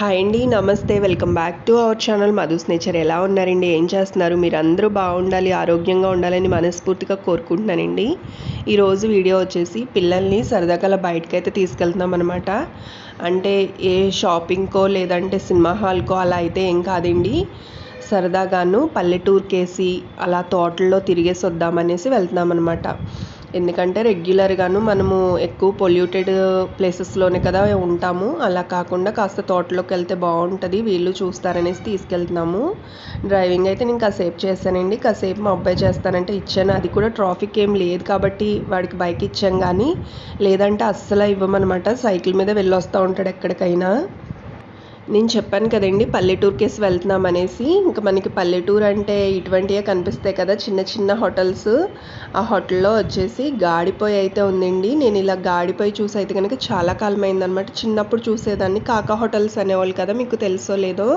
Hi అండి నమస్తే. Welcome back to our channel. Madhu's nature ఎలా ఉన్నారండి? ఏం చేస్తున్నారు? మీరు అందరూ బాగుండాలి ఆరోగ్యంగా ఉండాలని మనస్ఫూర్తిగా కోరుకుంటున్నానండి. ఈరోజు వీడియో వచ్చేసి పిల్లల్ని సరదాగా అలా బయటకు అయితే తీసుకెళ్తున్నాం అనమాట అంటే ఏ షాపింగ్కో లేదంటే సినిమా హాల్కో అలా అయితే ఏం కాదండి. సరదాగాను పల్లెటూరుకేసి అలా తోటల్లో తిరిగేసి వద్దామనేసి వెళ్తున్నాం అనమాట ఎందుకంటే రెగ్యులర్గాను మనము ఎక్కువ పొల్యూటెడ్ ప్లేసెస్లోనే కదా ఉంటాము. అలా కాకుండా కాస్త తోటలోకి వెళ్తే బాగుంటుంది వీళ్ళు చూస్తారనేసి తీసుకెళ్తున్నాము. డ్రైవింగ్ అయితే నేను కాసేపు చేశానండి. కాసేపు మా అబ్బాయి చేస్తానంటే ఇచ్చాను. అది కూడా ట్రాఫిక్ ఏం లేదు కాబట్టి వాడికి బైక్ ఇచ్చాం కానీ లేదంటే అస్సలు ఇవ్వమనమాట. సైకిల్ మీద వెళ్ళొస్తూ ఉంటాడు ఎక్కడికైనా. నేను చెప్పాను కదండి పల్లెటూరుకేసి వెళ్తున్నాం అనేసి. ఇంకా మనకి పల్లెటూరు అంటే ఇటువంటివే కనిపిస్తాయి కదా చిన్న చిన్న హోటల్స్. ఆ హోటల్లో వచ్చేసి గాడిపోయి అయితే ఉందండి. నేను ఇలా గాడిపోయి చూసి అయితే కనుక చాలా కాలం అయిందనమాట చిన్నప్పుడు చూసేదాన్ని కాకా హోటల్స్ అనేవాళ్ళు కదా మీకు తెలుసో లేదో.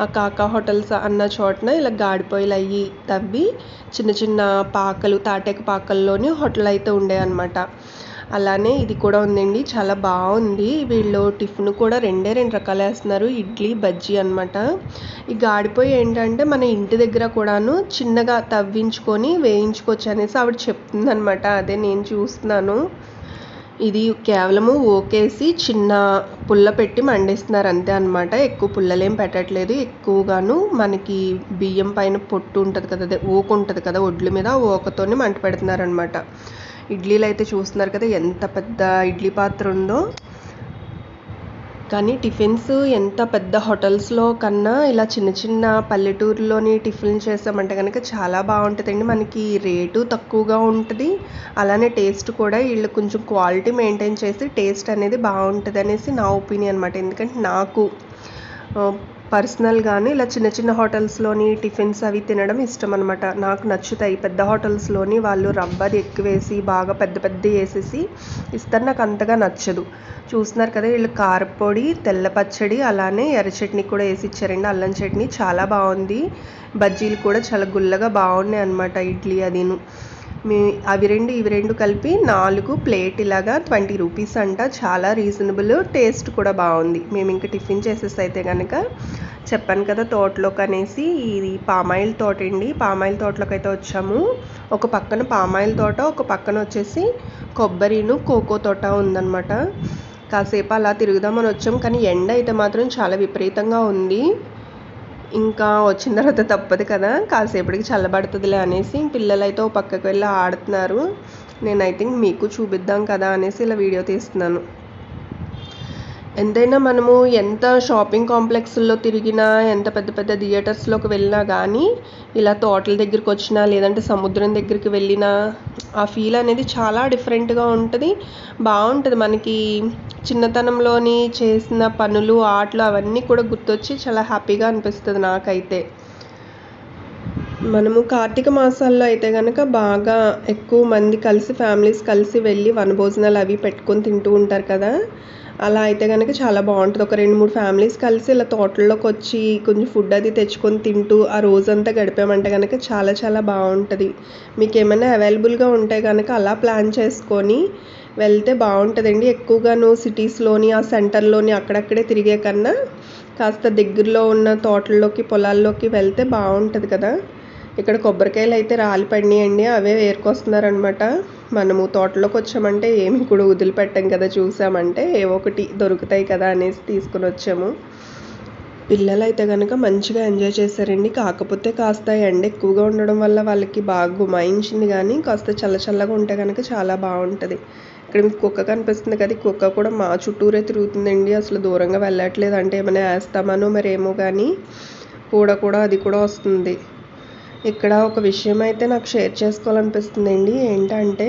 ఆ కాకా హోటల్స్ అన్న చోటన ఇలా గాడిపోయిలు అయ్యి తవ్వి చిన్న చిన్న పాకలు తాటేక పాకల్లోని హోటల్ అయితే ఉండేవన్నమాట అలానే ఇది కూడా ఉందండి చాలా బాగుంది. వీళ్ళు టిఫిన్ కూడా రెండే రెండు రకాలు వేస్తున్నారు ఇడ్లీ బజ్జీ అనమాట ఈ గాడిపోయి ఏంటంటే మన ఇంటి దగ్గర కూడాను చిన్నగా తవ్వించుకొని వేయించుకోవచ్చు అనేసి ఆవిడ చెప్తుంది అనమాట అదే నేను చూస్తున్నాను. ఇది కేవలము ఓకేసి చిన్న పుల్ల పెట్టి మండిస్తున్నారు అంతే అనమాట ఎక్కువ పుల్లలేం పెట్టట్లేదు. ఎక్కువగాను మనకి బియ్యం పైన పొట్టు ఉంటుంది కదా అదే ఓకు ఉంటుంది కదా ఒడ్ల మీద ఓకతోని మంట పెడుతున్నారు అనమాట ఇడ్లీలు అయితే చూస్తున్నారు కదా ఎంత పెద్ద ఇడ్లీ పాత్ర ఉందో. కానీ టిఫిన్స్ ఎంత పెద్ద హోటల్స్లో కన్నా ఇలా చిన్న చిన్న పల్లెటూరులోని టిఫిన్ చేసామంటే కనుక చాలా బాగుంటుందండి. మనకి రేటు తక్కువగా ఉంటుంది. అలానే టేస్ట్ కూడా వీళ్ళు కొంచెం క్వాలిటీ మెయింటైన్ చేసి టేస్ట్ అనేది బాగుంటుంది అనేసి నా ఒపీనియన్ అనమాట ఎందుకంటే నాకు పర్సనల్గాను ఇలా చిన్న చిన్న హోటల్స్లోని టిఫిన్స్ అవి తినడం ఇష్టం అనమాట నాకు నచ్చుతాయి. పెద్ద హోటల్స్లోని వాళ్ళు రబ్బర్ ఎక్కువేసి బాగా పెద్ద పెద్ద వేసేసి ఇస్తారు. నాకు అంతగా నచ్చదు. చూస్తున్నారు కదా వీళ్ళు కారపొడి తెల్ల పచ్చడి అలానే ఎర్ర చట్నీ కూడా వేసి ఇచ్చారండి అల్లం చట్నీ చాలా బాగుంది. బజ్జీలు కూడా చాలా గుల్లగా బాగున్నాయి అనమాట ఇడ్లీ అదిను. మీ అవి రెండు ఇవి రెండు కలిపి నాలుగు ప్లేట్ ఇలాగా ట్వంటీ రూపీస్ అంట. చాలా రీజనబుల్ టేస్ట్ కూడా బాగుంది. మేము ఇంకా టిఫిన్ చేసేసి అయితే కనుక చెప్పాను కదా తోటలోకి అనేసి ఇది పామాయిల్ తోట అండి. పామాయిల్ తోటలోకి అయితే వచ్చాము. ఒక పక్కన పామాయిల్ తోట ఒక పక్కన వచ్చేసి కొబ్బరిను కోకో తోట ఉందన్నమాట. కాసేపు అలా తిరుగుదామని వచ్చాం. కానీ ఎండ అయితే మాత్రం చాలా విపరీతంగా ఉంది. ఇంకా వచ్చిన తర్వాత తప్పదు కదా కాసేపటికి చల్లబడుతుందిలే అనేసి పిల్లలైతే ఓ పక్కకు వెళ్ళి ఆడుతున్నారు. నేను ఐ థింక్ మీకు చూపిద్దాం కదా అనేసి ఇలా వీడియో తీస్తున్నాను. ఎంతైనా మనము ఎంత షాపింగ్ కాంప్లెక్స్లో తిరిగినా ఎంత పెద్ద పెద్ద థియేటర్స్లోకి వెళ్ళినా కానీ ఇలా తోటల దగ్గరికి వచ్చినా లేదంటే సముద్రం దగ్గరికి వెళ్ళినా ఆ ఫీల్ అనేది చాలా డిఫరెంట్గా ఉంటుంది. బాగుంటుంది మనకి చిన్నతనంలోని చేసిన పనులు ఆటలు అవన్నీ కూడా గుర్తొచ్చి చాలా హ్యాపీగా అనిపిస్తుంది నాకైతే. మనము కార్తీక మాసాల్లో అయితే కనుక బాగా ఎక్కువ మంది కలిసి ఫ్యామిలీస్ కలిసి వెళ్ళి వనభోజనాలు అవి పెట్టుకొని తింటూ ఉంటారు కదా. అలా అయితే కనుక చాలా బాగుంటుంది. ఒక రెండు మూడు ఫ్యామిలీస్ కలిసి ఇలా తోటల్లోకి వచ్చి కొంచెం ఫుడ్ అది తెచ్చుకొని తింటూ ఆ రోజంతా గడిపామంటే కనుక చాలా చాలా బాగుంటుంది. మీకు ఏమైనా అవైలబుల్గా ఉంటే కనుక అలా ప్లాన్ చేసుకొని వెళ్తే బాగుంటుందండి. ఎక్కువగాను సిటీస్లోని ఆ సెంటర్లోని అక్కడక్కడే తిరిగే కన్నా కాస్త దగ్గరలో ఉన్న తోటల్లోకి పొలాల్లోకి వెళ్తే బాగుంటుంది కదా. ఇక్కడ కొబ్బరికాయలు అయితే రాలి పడినాయండి అవే ఏరుకొస్తున్నారనమాట మనము తోటలోకి వచ్చామంటే ఏమి కూడా వదిలిపెట్టాం కదా చూసామంటే ఏవో ఒకటి దొరుకుతాయి కదా అనేసి తీసుకుని వచ్చాము పిల్లలు అయితే కనుక మంచిగా ఎంజాయ్ చేశారండి. కాకపోతే కాస్త ఎండ ఎక్కువగా ఉండడం వల్ల వాళ్ళకి బాగా గుమాయించింది కానీ కాస్త చల్ల చల్లగా ఉంటే కనుక చాలా బాగుంటుంది. ఇక్కడ మీకు కుక్క కనిపిస్తుంది కదా కుక్క కూడా మా చుట్టూరే తిరుగుతుందండి. అసలు దూరంగా వెళ్ళట్లేదు అంటే ఏమైనా వేస్తామనో మరేమో కానీ కూడా కూడా అది కూడా వస్తుంది. ఇక్కడ ఒక విషయం అయితే నాకు షేర్ చేసుకోవాలనిపిస్తుందండి. ఏంటంటే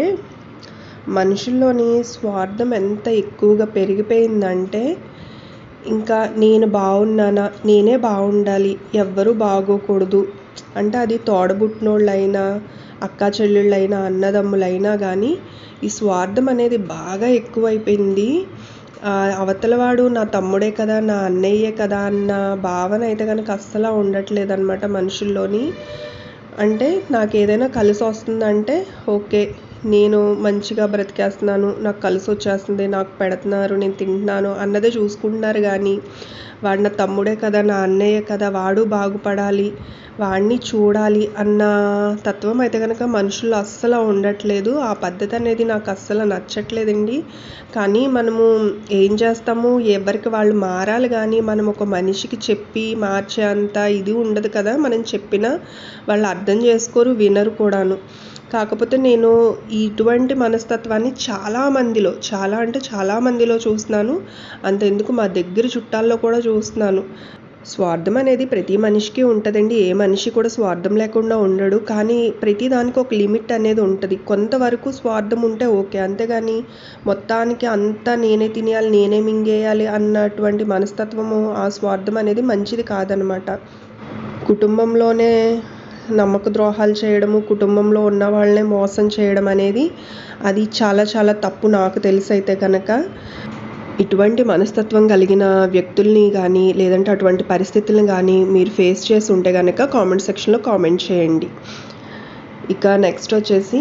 మనుషుల్లోని స్వార్థం ఎంత ఎక్కువగా పెరిగిపోయిందంటే ఇంకా నేను బాగున్నానా నేనే బాగుండాలి ఎవ్వరూ బాగోకూడదు. అంటే అది తోడబుట్టినోళ్ళైనా అక్క చెల్లెళ్ళైనా అన్నదమ్ములైనా కానీ ఈ స్వార్థం అనేది బాగా ఎక్కువైపోయింది. అవతలవాడు నా తమ్ముడే కదా నా అన్నయ్యే కదా అన్న భావన అయితే కనుక అస్సలు ఉండట్లేదన్నమాట మనుషుల్లోని. అంటే నాకు ఏదైనా కలిసి వస్తుందంటే ఓకే. నేను మంచిగా బ్రతికేస్తున్నాను నాకు కలిసి వచ్చేస్తుంది నాకు పెడుతున్నారు నేను తింటున్నాను అన్నదే చూసుకుంటున్నారు కానీ వాడు నా తమ్ముడే కదా నా అన్నయ్య కదా వాడు బాగుపడాలి వాడిని చూడాలి అన్న తత్వం అయితే కనుక మనుషులు అస్సలు ఉండట్లేదు. ఆ పద్ధతి అనేది నాకు అస్సలు నచ్చట్లేదండి. కానీ మనము ఏం చేస్తాము? ఎవరికి వాళ్ళు మారాలి కానీ మనం ఒక మనిషికి చెప్పి మార్చే అంత ఇది ఉండదు కదా. మనం చెప్పినా వాళ్ళు అర్థం చేసుకోరు వినరు కూడాను. కాకపోతే నేను ఇటువంటి మనస్తత్వాన్ని చాలా మందిలో చాలా అంటే చాలా మందిలో చూస్తున్నాను. అంతెందుకు మా దగ్గర చుట్టాల్లో కూడా చూస్తున్నాను. స్వార్థం అనేది ప్రతి మనిషికి ఉంటుందండి. ఏ మనిషి కూడా స్వార్థం లేకుండా ఉండడు. కానీ ప్రతి దానికి ఒక లిమిట్ అనేది ఉంటుంది. కొంతవరకు స్వార్థం ఉంటే ఓకే. అంతేగాని మొత్తానికి అంతా నేనే తినేయాలి నేనే మింగేయాలి అన్నటువంటి మనస్తత్వము ఆ స్వార్థం అనేది మంచిది కాదనమాట. కుటుంబంలోనే నమ్మక ద్రోహాలు చేయడము కుటుంబంలో ఉన్న వాళ్ళనే మోసం చేయడం అనేది అది చాలా చాలా తప్పు నాకు తెలిసి అయితే కనుక ఇటువంటి మనస్తత్వం కలిగిన వ్యక్తుల్ని కానీ లేదంటే అటువంటి పరిస్థితులను కానీ మీరు ఫేస్ చేసి ఉంటే కనుక కామెంట్ సెక్షన్లో కామెంట్ చేయండి. ఇక నెక్స్ట్ వచ్చేసి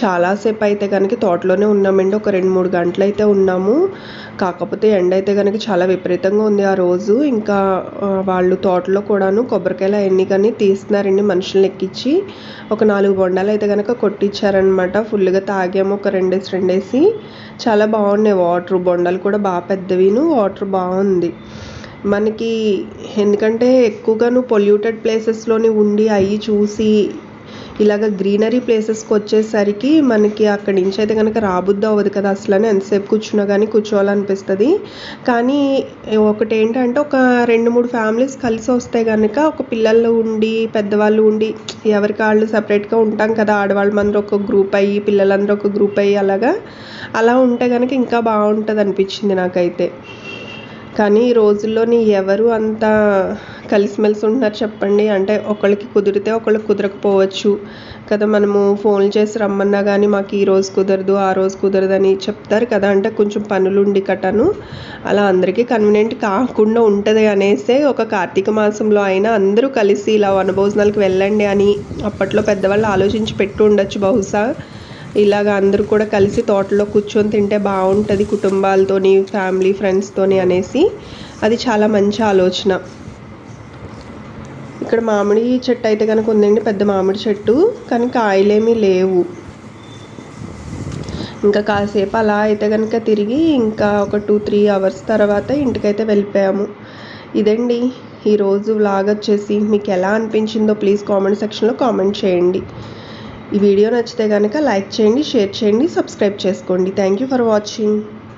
చాలాసేపు అయితే కనుక తోటలోనే ఉన్నామండి. ఒక రెండు మూడు గంటలు అయితే ఉన్నాము. కాకపోతే ఎండ అయితే కనుక చాలా విపరీతంగా ఉంది ఆ రోజు. ఇంకా వాళ్ళు తోటలో కూడాను కొబ్బరికాయలు అవన్నీ కానీ తీస్తున్నారండి మనుషులను ఎక్కించి ఒక నాలుగు బొండాలు అయితే కనుక కొట్టించారనమాట ఫుల్గా తాగాము ఒక రెండేసి రెండేసి. చాలా బాగున్నాయి వాటర్ బొండాలు కూడా బాగా పెద్దవిను. వాటర్ బాగుంది. మనకి ఎందుకంటే ఎక్కువగాను పొల్యూటెడ్ ప్లేసెస్లోని ఉండి అవి చూసి ఇలాగ గ్రీనరీ ప్లేసెస్కి వచ్చేసరికి మనకి అక్కడి నుంచి అయితే కనుక రాబుద్ది అవ్వదు కదా అసలని ఎంతసేపు కూర్చున్నా కానీ కూర్చోవాలనిపిస్తుంది. కానీ ఒకటి ఏంటంటే ఒక రెండు మూడు ఫ్యామిలీస్ కలిసి వస్తే కనుక ఒక పిల్లలు ఉండి పెద్దవాళ్ళు ఉండి ఎవరికి వాళ్ళు సపరేట్గా ఉంటాం కదా ఆడవాళ్ళు అందరూ ఒక గ్రూప్ అయ్యి పిల్లలందరూ ఒక గ్రూప్ అయ్యి అలాగా అలా ఉంటే కనుక ఇంకా బాగుంటుంది అనిపించింది నాకైతే. కానీ ఈ రోజుల్లోని ఎవరు అంత కలిసిమెలిసి ఉంటున్నారు చెప్పండి. అంటే ఒకళ్ళకి కుదిరితే ఒకళ్ళకి కుదరకపోవచ్చు కదా. మనము ఫోన్లు చేసి రమ్మన్నా కానీ మాకు ఈ రోజు కుదరదు ఆ రోజు కుదరదు అని చెప్తారు కదా. అంటే కొంచెం పనులు ఉండి కట్టను. అలా అందరికీ కన్వీనియంట్ కాకుండా ఉంటుంది అనేసే ఒక కార్తీక మాసంలో అయినా అందరూ కలిసి ఇలా వనభోజనాలకు వెళ్ళండి అని అప్పట్లో పెద్దవాళ్ళు ఆలోచించి పెట్టి ఉండొచ్చు బహుశా. ఇలాగ అందరూ కూడా కలిసి తోటలో కూర్చొని తింటే బాగుంటుంది కుటుంబాలతోని ఫ్యామిలీ ఫ్రెండ్స్తోని అనేసి. అది చాలా మంచి ఆలోచన. ఇక్కడ మామిడి చెట్టు అయితే కనుక ఉందండి పెద్ద మామిడి చెట్టు. కానీ కాయలేమీ లేవు. ఇంకా కాసేపు అలా అయితే కనుక తిరిగి ఇంకా ఒక టూ త్రీ అవర్స్ తర్వాత ఇంటికైతే వెళ్ళిపోయాము. ఇదండి ఈరోజు వ్లాగ్ వచ్చేసి. మీకు ఎలా అనిపించిందో ప్లీజ్ కామెంట్ సెక్షన్లో కామెంట్ చేయండి. ఈ వీడియో నచ్చితే కనుక లైక్ చేయండి షేర్ చేయండి సబ్స్క్రైబ్ చేసుకోండి. Thank you for watching